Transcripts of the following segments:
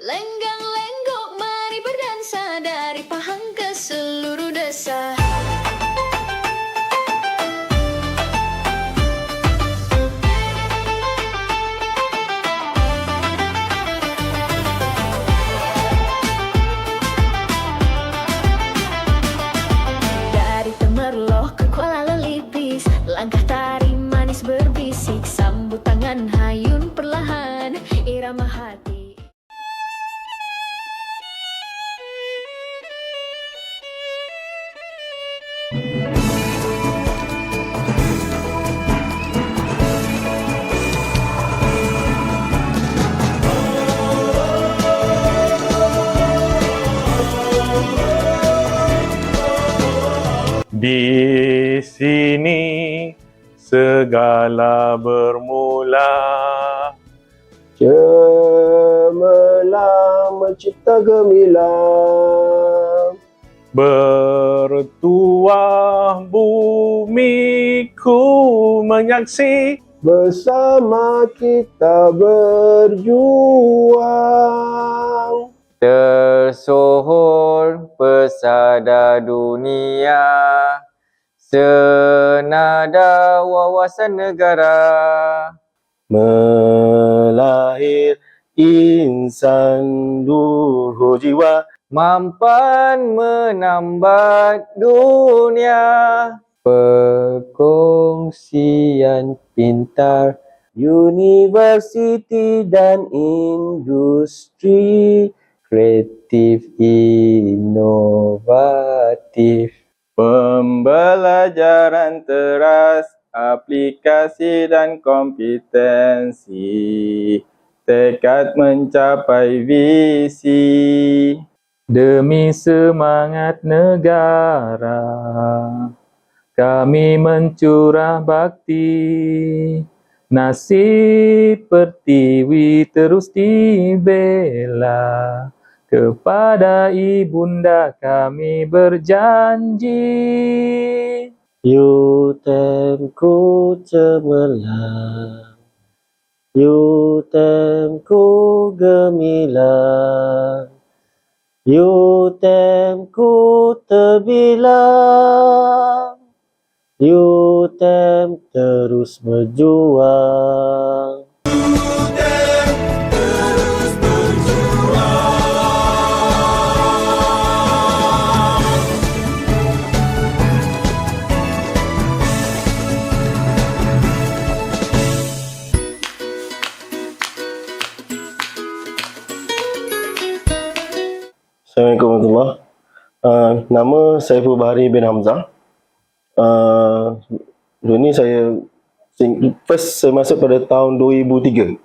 Lenggang lenggok mari berdansa dari Pahang ke seluruh desa. Di sini segala bermula. Cemerlang mencipta gemilang. Bertuah bumiku menyaksi. Bersama kita berjuang Tersohor pesada dunia Senada wawasan negara. Melahir insan luhur jiwa Mampan menambat dunia. Perkongsian pintar Universiti dan industri Kreatif inovatif. Pembelajaran teras aplikasi dan kompetensi. Tekad mencapai visi. Demi semangat negara Kami mencurah bakti. Nasib pertiwi terus dibela Kepada ibunda kami berjanji. Yutemku cemerlang. Yutemku gemilang. Yutemku terbilang. Yutem terus berjuang Nama Saiful Bahari bin Hamzah. Uh, Dulu ni saya First saya masuk pada tahun 2003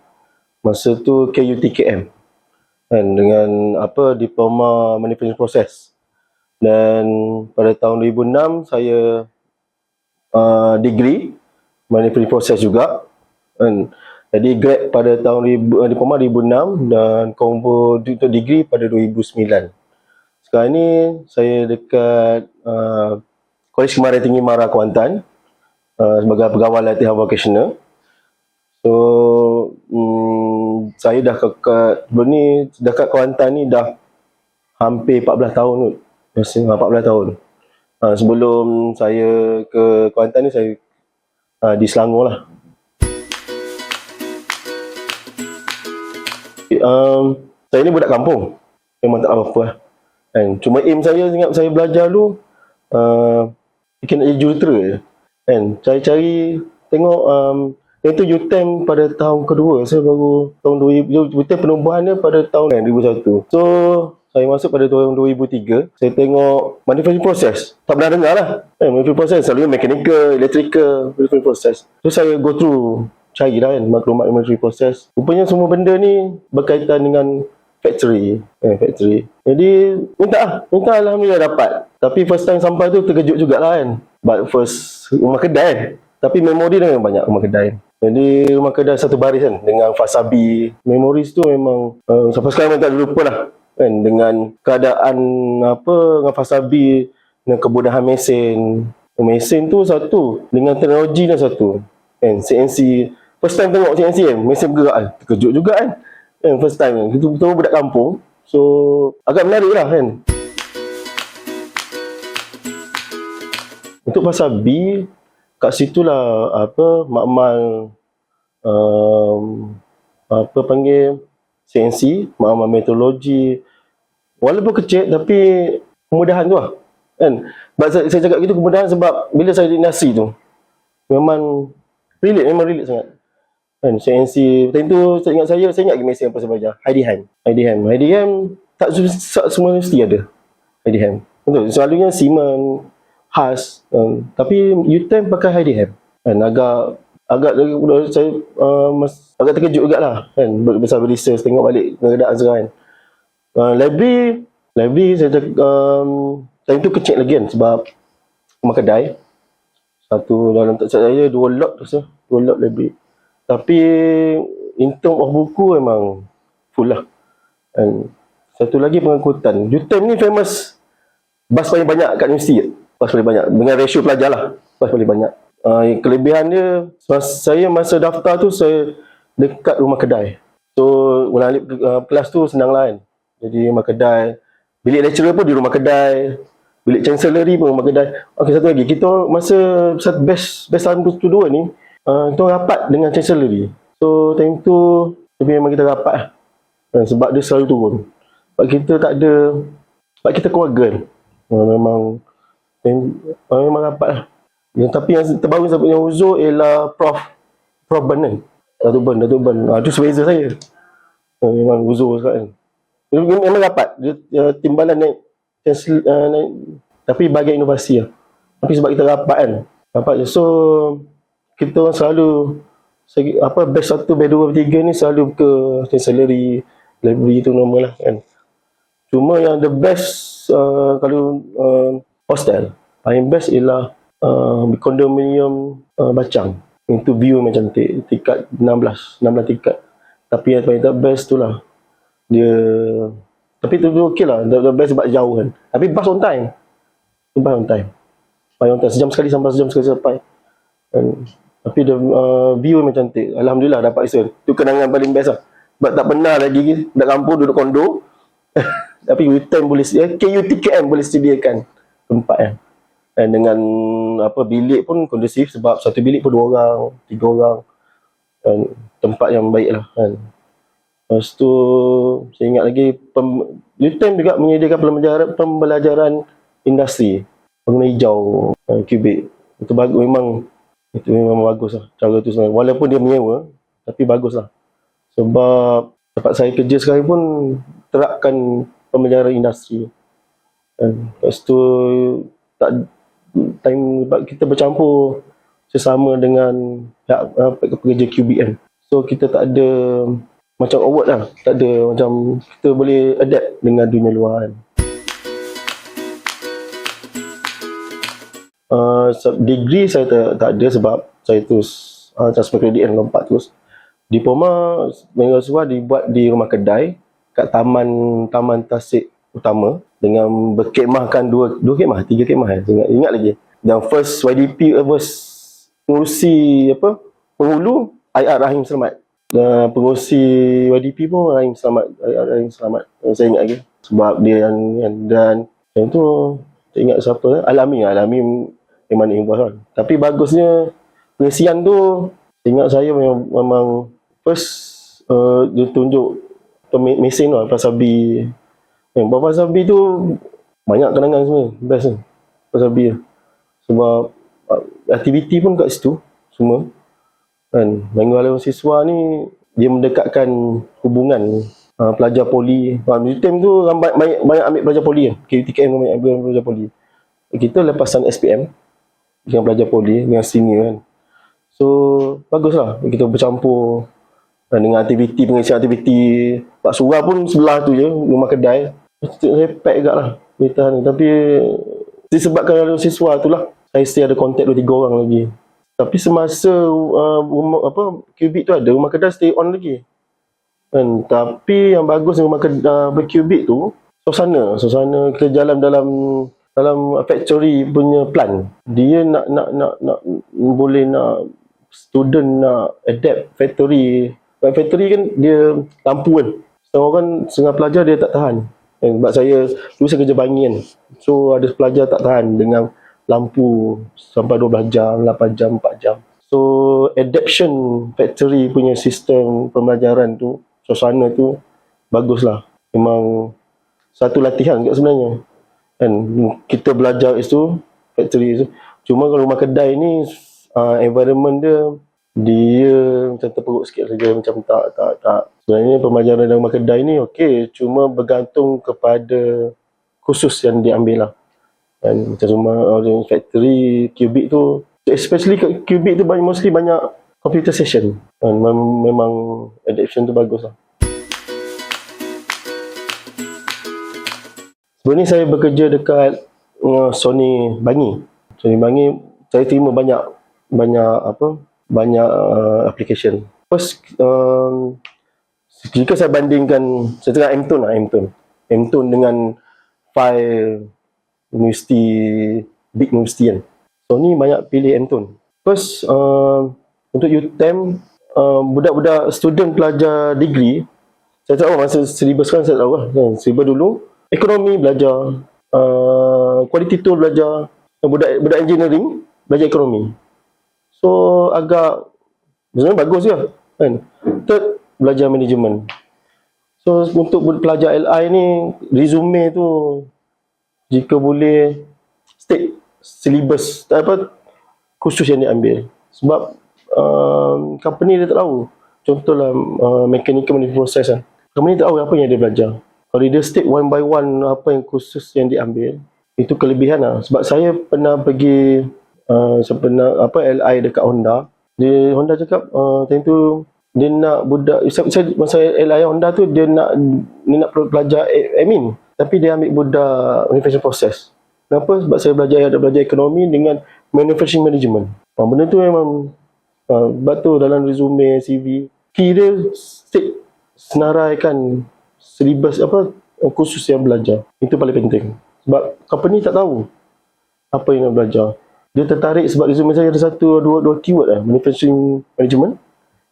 Masa tu KUTKM kan, Dengan apa diploma manufacturing process. Dan pada tahun 2006 saya uh, degree manufacturing process juga. Kan. Jadi grad pada tahun diploma 2006 dan combo degree pada 2009 sekarang ni saya dekat uh, Kolej Kemaran Tinggi Mara Kuantan uh, sebagai pegawai latihan vocational. So um, saya dah ke, sebelum ni dekat Kuantan ni dah hampir 14 tahun kot. Masih 14 tahun. Uh, sebelum saya ke Kuantan ni saya uh, di Selangor lah. Um, saya ni budak kampung. Memang tak apa-apa lah. Kan? Cuma aim saya ingat saya belajar dulu uh, nak jadi jurutera je kan? Cari-cari Tengok um, Yang tu UTEM pada tahun kedua Saya baru Tahun 2000 UTEM penubuhan dia pada tahun kan, 2001 So Saya masuk pada tahun 2003 Saya tengok Manufacturing process Tak pernah dengar lah kan? Manufacturing process Selalunya mechanical Electrical Manufacturing process So saya go through Cari lah kan Maklumat manufacturing process Rupanya semua benda ni Berkaitan dengan factory. Eh, factory. Jadi minta lah minta Alhamdulillah dapat. Tapi first time sampai tu terkejut jugalah kan. But first rumah kedai. Tapi memori dia memang banyak rumah kedai. Jadi rumah kedai satu baris kan dengan Fasabi. Memories tu memang uh, sampai sekarang memang tak lupa lah. Kan dengan keadaan apa dengan Fasabi dengan kemudahan mesin. Mesin tu satu dengan teknologi dia satu. Kan CNC first time tengok CNC kan mesin bergerak kan. Terkejut juga kan kan, first time kan. Kita betul budak kampung. So agak menarik lah kan. Untuk pasal B, kat situlah apa makmal um, apa panggil CNC, makmal meteorologi. Walaupun kecil tapi kemudahan tu lah. Kan? Sebab saya, saya cakap gitu kemudahan sebab bila saya di industri tu memang relate, memang relate sangat. Kan, CNC, time tu saya ingat saya, saya ingat mesin apa saya belajar. Heidi Ham. Heidi Ham. Heidi Ham tak, semua mesti ada. Heidi Ham. Betul. Selalunya Siemens, Haas. Um, tapi U10 pakai Heidi Ham. Kan, agak agak saya uh, mas, agak terkejut juga lah kan besar research tengok balik keadaan sekarang kan uh, library library saya um, time tu kecil lagi kan sebab rumah kedai satu dalam tak saya dua lot tu sah dua lot library tapi in term of buku memang full lah. And satu lagi pengangkutan. UTM ni famous bas paling banyak kat universiti. Bas paling banyak. Dengan ratio pelajar lah. Bas paling banyak. Uh, kelebihan dia mas- saya masa daftar tu saya dekat rumah kedai. So ulang alik uh, kelas tu senang lah kan. Jadi rumah kedai. Bilik lecturer pun di rumah kedai. Bilik chancellery pun rumah kedai. Okey satu lagi. Kita masa best best tu dua ni uh, kita orang rapat dengan chancellery so time tu tapi memang kita rapat lah. Uh, sebab dia selalu turun. Sebab kita tak ada sebab kita keluarga uh, memang uh, memang rapat lah. Yang tapi yang terbaru punya uzur ialah Prof Prof Ben kan Datuk Ben Datuk Ben. Ah, tu supervisor saya. Uh, memang uzur sekarang memang, memang rapat. Dia uh, timbalan naik chancellor, uh, naik tapi bahagian inovasi lah. tapi sebab kita rapat kan rapat je. So kita orang selalu segi, apa batch satu batch dua batch tiga ni selalu ke chancellery library tu normal lah kan. Cuma yang the best uh, kalau uh, hostel paling best ialah uh, kondominium uh, bacang. Itu view memang cantik tingkat 16 16 tingkat. Tapi yang paling the best tu lah dia tapi tu, tu okey lah the, the best sebab jauh kan. Tapi bus on time. Bus on time. Bus on time. Sejam sekali sampai sejam sekali sampai. Kan tapi the uh, view memang cantik. Alhamdulillah dapat Isul tu kenangan paling best lah. Sebab tak pernah lagi kat kampung duduk kondo tapi UTM boleh eh, KUTKM boleh sediakan tempat kan dan dengan apa bilik pun kondusif sebab satu bilik pun dua orang, tiga orang. Dan tempat yang baik lah kan. Lepas tu saya ingat lagi pem, UTM juga menyediakan pembelajaran, pembelajaran industri. Pengguna hijau kubik. Itu bagus memang itu memang bagus lah cara tu sebenarnya. Walaupun dia menyewa tapi bagus lah. Sebab tempat saya kerja sekarang pun terapkan pembelajaran industri. Dan lepas tu tak time kita bercampur sesama dengan uh, pekerja QB kan. So kita tak ada macam award lah. Tak ada macam kita boleh adapt dengan dunia luar kan. Uh, degree saya tak, tak ada sebab saya terus uh, transfer kredit dan lompat terus. Diploma mahasiswa dibuat di rumah kedai kat taman taman tasik utama dengan berkemahkan dua dua kemah tiga kemah eh. ingat, ingat lagi dan first YDP uh, first pengurusi apa penghulu IR Rahim Selamat dan pengurusi YDP pun Rahim Selamat IR Rahim Selamat uh, saya ingat lagi sebab dia yang, yang dan yang tu tak ingat siapa eh? Alami Alami memang bos kan tapi bagusnya pengisian tu ingat saya memang, memang first uh, dia tunjuk mesin lah pasal B Eh, Bapa Sabi tu banyak kenangan semua. Best ni. Bapa Sabi tu. Sebab uh, aktiviti pun kat situ semua. Kan, oleh siswa ni dia mendekatkan hubungan uh, pelajar poli. Uh, di time tu banyak, banyak, banyak ambil pelajar poli kan. KTKM banyak ambil pelajar poli. Kita lepasan SPM dengan pelajar poli dengan senior kan. So baguslah kita bercampur. Dan dengan aktiviti pengisian aktiviti Pak Surah pun sebelah tu je rumah kedai. Saya pack juga lah berita ni. Tapi disebabkan ada siswa tu lah. Saya still ada kontak 2-3 orang lagi. Tapi semasa uh, rumah, apa kubik tu ada rumah kedai stay on lagi. Kan? Tapi yang bagus rumah kedai uh, berkubik tu suasana. Suasana kita jalan dalam dalam factory punya plan dia nak nak nak nak boleh nak student nak adapt factory factory kan dia lampu kan Setengah orang, setengah pelajar dia tak tahan. Eh, sebab saya, dulu saya kerja bangi kan. So ada pelajar tak tahan dengan lampu sampai 12 jam, 8 jam, 4 jam. So adaption factory punya sistem pembelajaran tu, suasana tu baguslah. Memang satu latihan kat sebenarnya. Kan kita belajar itu factory itu. Cuma kalau rumah kedai ni uh, environment dia dia macam terperuk sikit saja macam tak tak tak. Sebenarnya pembelajaran dalam rumah kedai ni okey, cuma bergantung kepada khusus yang diambil lah. Dan macam rumah uh, factory cubic tu especially kat cubic tu banyak mostly banyak computer session. Dan mem- memang adaptation tu bagus lah. Sebelum ni saya bekerja dekat uh, Sony Bangi. Sony Bangi saya terima banyak banyak apa banyak uh, application. First um, jika saya bandingkan saya tengah M-Tone lah M-Tone. M-Tone dengan file universiti big universiti kan. Sony banyak pilih M-Tone. First uh, untuk UTM uh, budak-budak student pelajar degree saya tahu masa syllabus kan saya tahu lah. Syllabus dulu ekonomi belajar, uh, quality tool belajar, budak budak engineering belajar ekonomi. So agak sebenarnya bagus je kan. Third belajar management. So untuk pelajar LI ni resume tu jika boleh state syllabus apa khusus yang diambil sebab um, company dia tak tahu contohlah uh, mechanical management process kan company tak tahu apa yang dia belajar kalau dia state one by one apa yang khusus yang diambil. Itu kelebihan lah. Sebab saya pernah pergi uh, saya pernah apa LI dekat Honda. Dia Honda cakap uh, time tu dia nak budak saya, saya masa LI Honda tu dia nak dia nak pelajar admin. Tapi dia ambil budak manufacturing process. Kenapa? Sebab saya belajar ada belajar ekonomi dengan manufacturing management. Uh, benda tu memang uh, sebab tu dalam resume CV dia state senaraikan syllabus apa khusus yang belajar. Itu paling penting. Sebab company tak tahu apa yang nak belajar. Dia tertarik sebab resume saya ada satu dua dua keyword lah, manufacturing management.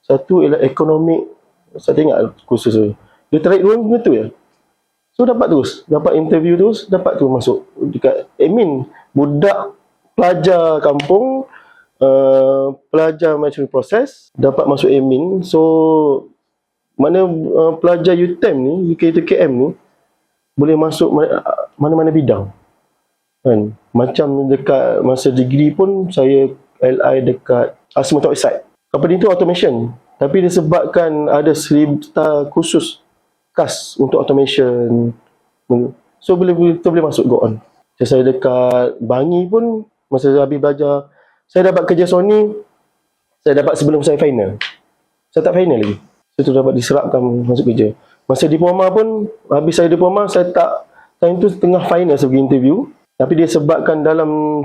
Satu ialah economic saya tengok khusus tu. Dia tertarik dua benda tu ya. So dapat terus, dapat interview terus, dapat tu masuk dekat admin. Budak pelajar kampung uh, pelajar manufacturing process dapat masuk admin. So mana uh, pelajar UTM ni, UKTKM ni boleh masuk mana-mana bidang. Kan? Macam dekat masa degree pun saya LI dekat Asma Website. Company tu automation. Tapi disebabkan ada serita khusus khas untuk automation. So boleh kita boleh masuk go on. So, saya dekat Bangi pun masa saya habis belajar saya dapat kerja Sony saya dapat sebelum saya final. Saya tak final lagi. Saya tu dapat diserapkan masuk kerja. Masa diploma pun, habis saya diploma, saya tak, time tu tengah final saya pergi interview. Tapi dia sebabkan dalam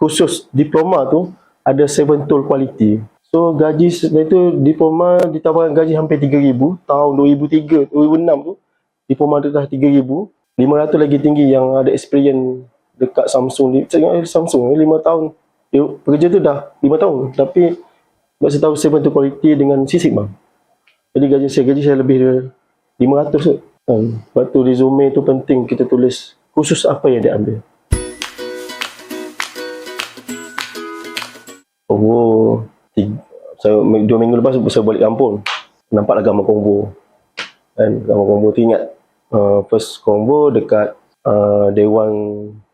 khusus diploma tu, ada 7 tool quality. So gaji setelah itu diploma ditawarkan gaji hampir 3000 tahun 2003 2006 tu diploma tu dah 3000 500 lagi tinggi yang ada experience dekat Samsung saya ingat Samsung 5 tahun dia pekerja tu dah 5 tahun tapi sebab saya tahu 7 tool quality dengan sisik bang jadi gaji saya gaji saya lebih dari 500 tu. Kan? Sebab tu resume tu penting kita tulis khusus apa yang dia ambil. Oh, tiga, saya dua minggu lepas saya balik kampung. Nampaklah gambar combo. Kan, gambar combo tu ingat. Uh, first combo dekat uh, Dewan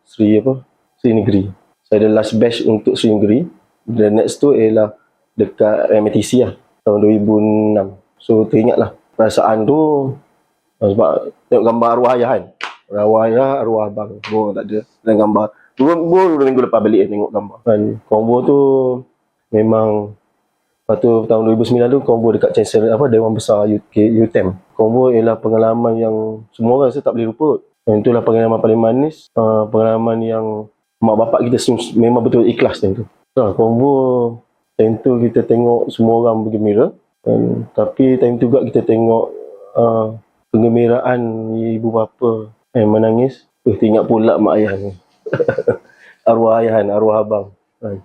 Sri apa? Sri Negeri. Saya ada last batch untuk Sri Negeri. The next tu ialah dekat MTC lah. Tahun 2006. So teringatlah perasaan tu sebab tengok gambar arwah ayah kan. Arwah ayah, arwah abang. Semua tak ada. Dan gambar. Dua, dua minggu lepas balik tengok gambar. Kan, combo tu memang Lepas tu tahun 2009 tu combo dekat Chancellor apa Dewan Besar UK, UTEM. Combo ialah pengalaman yang semua orang rasa tak boleh lupa. Dan itulah pengalaman paling manis, uh, pengalaman yang mak bapak kita memang betul ikhlas tu. Nah, combo time tu kita tengok semua orang bergembira. Dan, tapi time tu juga kita tengok uh, penggembiraan ibu bapa yang menangis. Eh, teringat pula mak ayah ni. arwah ayah kan, arwah abang. Kan.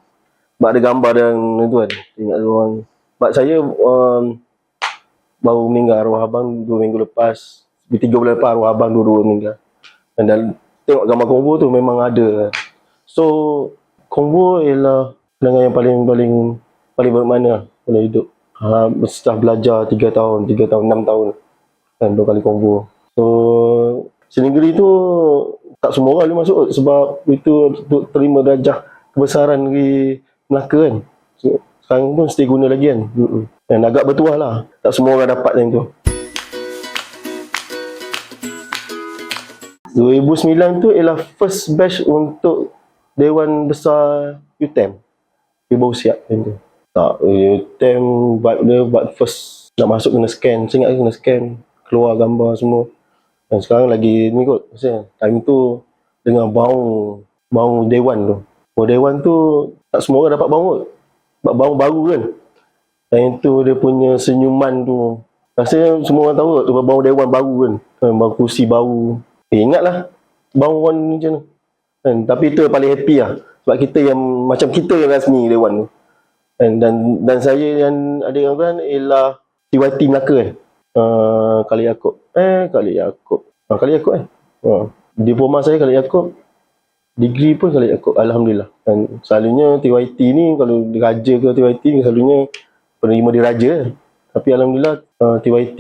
Sebab ada gambar dan itu kan. Ingat orang. Sebab saya um, baru meninggal arwah abang dua minggu lepas. Tiga bulan lepas arwah abang dua-dua meninggal. Dan dalam, tengok gambar combo tu memang ada. So, combo ialah kenangan yang paling paling paling bermakna dalam hidup. Ha, setelah belajar 3 tahun, 3 tahun, 6 tahun. Kan, dua kali combo. So, seni negeri tu tak semua orang boleh masuk sebab itu untuk terima darjah kebesaran di Melaka kan. So, sekarang pun stay guna lagi kan. Dan agak bertuah lah. Tak semua orang dapat macam tu. 2009 tu ialah first batch untuk Dewan Besar UTEM. Dia baru siap macam tu. Tak, UTEM buat dia buat first nak masuk kena scan. Saya ingat kena scan. Keluar gambar semua. Dan sekarang lagi ni kot. Maksudnya, time tu dengan bau bau Dewan tu. Bau Dewan tu tak semua orang dapat bau kot. Sebab bau baru kan. Dan itu dia punya senyuman tu. Rasanya semua orang tahu tu bau Dewan baru kan. Bau kursi baru. Eh, ingatlah bau orang macam tu. Kan? Tapi yang paling happy lah. Sebab kita yang macam kita yang rasmi Dewan tu. Dan dan, dan saya yang ada yang kan ialah TYT Melaka kan. Uh, Kali Yaakob. Eh, Kali Yaakob. Ah, Kali Yaakob eh. Uh, diploma saya Kali Yaakob. Degree pun Kali Yaakob. Alhamdulillah. Dan selalunya TYT ni kalau diraja ke TYT ni selalunya penerima diraja. Tapi Alhamdulillah uh, TYT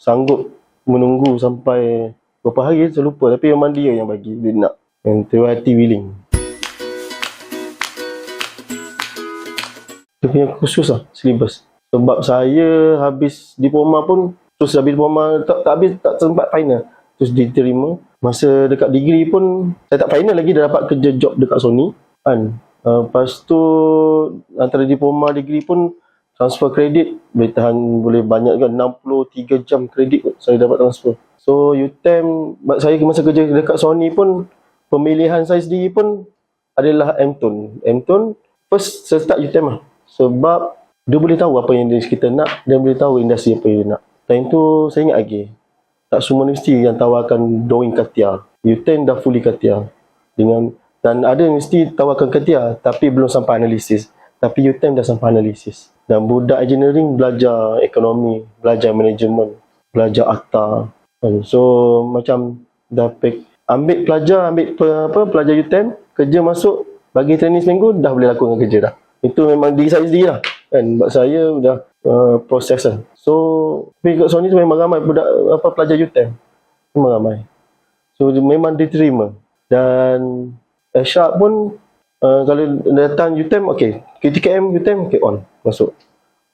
sanggup menunggu sampai berapa hari saya lupa. Tapi memang dia yang bagi. Dia nak. And TYT willing. Dia punya khusus lah, syllabus. Sebab saya habis diploma pun, terus habis diploma, tak, tak habis, tak sempat final. Terus diterima. Masa dekat degree pun, saya tak final lagi, dah dapat kerja job dekat Sony. Kan? Uh, lepas tu, antara diploma degree pun, transfer kredit, boleh tahan, boleh banyak kan, 63 jam kredit kot saya dapat transfer. So, UTEM, saya masa kerja dekat Sony pun, pemilihan saya sendiri pun adalah M-Tone. M-Tone, first saya start UTEM lah. Sebab dia boleh tahu apa yang dia kita nak, dia boleh tahu industri apa yang dia nak. Time tu saya ingat lagi, tak semua universiti yang tawarkan drawing katia. UTEM dah fully katia. Dengan dan ada universiti tawarkan katia tapi belum sampai analisis. Tapi UTEM dah sampai analisis. Dan budak engineering belajar ekonomi, belajar manajemen, belajar akta. And So macam dah pick, ambil pelajar, ambil apa pelajar UTEM, kerja masuk, bagi training seminggu, dah boleh lakukan kerja dah. Itu memang diri saya sendiri lah. Kan? Sebab saya dah uh, proses lah. So, tapi kat Sony tu memang ramai budak, apa, pelajar UTEM. Memang ramai. So, memang diterima. Dan uh, pun, uh, kalau datang UTEM, okay. KTKM UTEM, okay, on. Masuk.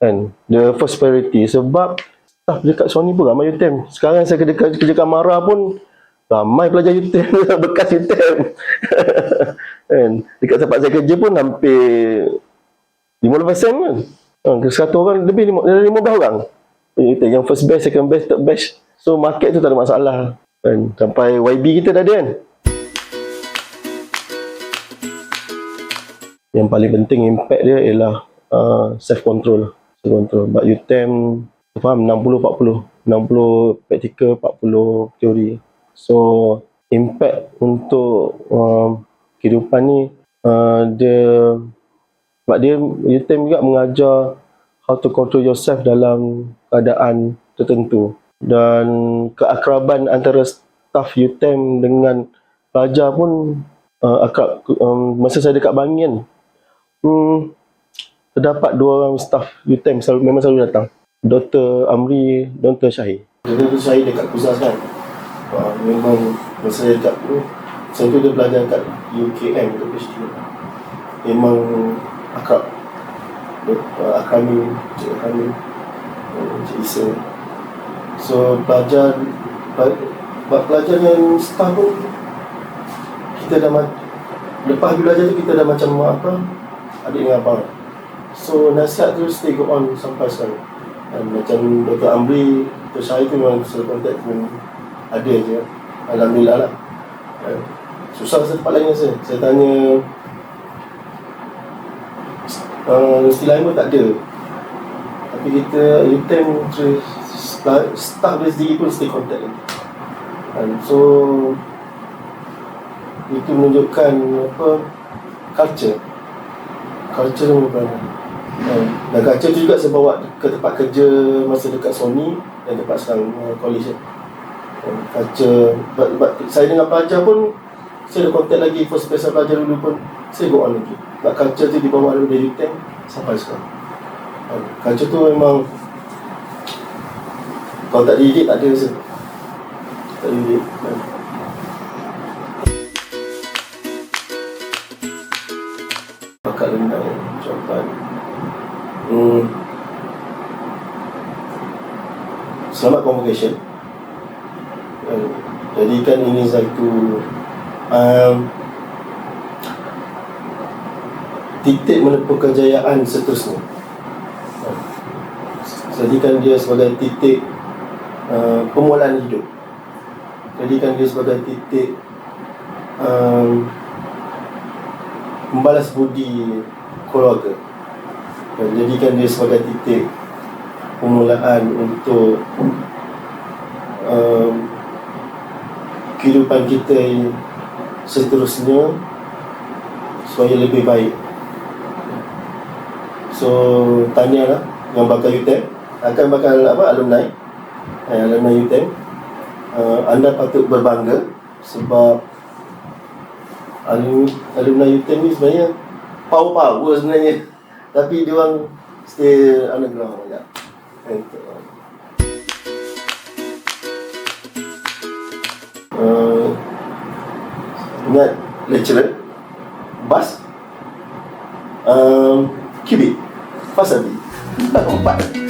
Kan? The first priority. Sebab staff dekat Sony pun ramai UTEM. Sekarang saya kerja, kerja kamera pun, ramai pelajar UTEM, bekas UTEM. kan? Dekat tempat saya kerja pun hampir 50% kan. Ha, ke 100 orang lebih dari 15 orang. Eh, Kita yang first batch, second batch, third batch. So market tu tak ada masalah. Kan? Sampai YB kita dah ada kan. Yang paling penting impact dia ialah uh, self control. Self control. But UTEM tu faham 60 40. 60 praktikal, 40 teori. So impact untuk uh, kehidupan ni uh, dia sebab dia UTEM juga mengajar how to control yourself dalam keadaan tertentu dan keakraban antara staff UTEM dengan pelajar pun uh, akrab um, masa saya dekat Bangi kan hmm, terdapat dua orang staff UTEM selalu, memang selalu datang Dr. Amri, Dr. Syahir Dr. Syahir dekat Kuzas kan uh, memang masa saya dekat tu saya tu dia belajar kat UKM tu PhD memang akrab uh, Akrami Cik Akrami uh, Cik Isa so pelajar pe- pelajar yang staff pun kita dah lepas belajar tu kita dah macam apa adik dengan abang so nasihat tu stay go on sampai sekarang dan macam Dr. Amri Dr. Syahid tu memang selalu contact dengan ada je Alhamdulillah lah Dan susah rasa tempat lain rasa saya tanya uh, lain pun tak ada. Tapi kita UTEM terus staff, staff dia sendiri pun stay contact lagi. And so itu menunjukkan apa culture. Culture bukan Uh, dan kaca tu juga saya bawa ke tempat kerja masa dekat Sony dan tempat sekarang uh, college kan. Kaca but, but, saya dengan pelajar pun saya ada kontak lagi first semester pelajar dulu pun saya go on lagi. Sebab kaca tu dibawa dari UTM sampai sekarang. Uh, kaca tu memang kalau tak dididik tak ada rasa. Tak dididik. Uh. Bakat rendah ucapan hmm. Selamat convocation uh, Jadikan ini satu Titik menempuh kejayaan seterusnya. Jadikan dia sebagai titik uh, Permulaan hidup. Jadikan dia sebagai titik um, membalas budi keluarga. Dan jadikan dia sebagai titik permulaan untuk um, kehidupan kita seterusnya supaya lebih baik. So tanya lah yang bakal UTM akan bakal apa alumni. Eh, alumni UTM uh, anda patut berbangga sebab alumni, alumni UTM ni sebenarnya power-power sebenarnya. Tapi dia orang still underground banyak. And, uh, ingat lecturer bas um, cubic fasabi empat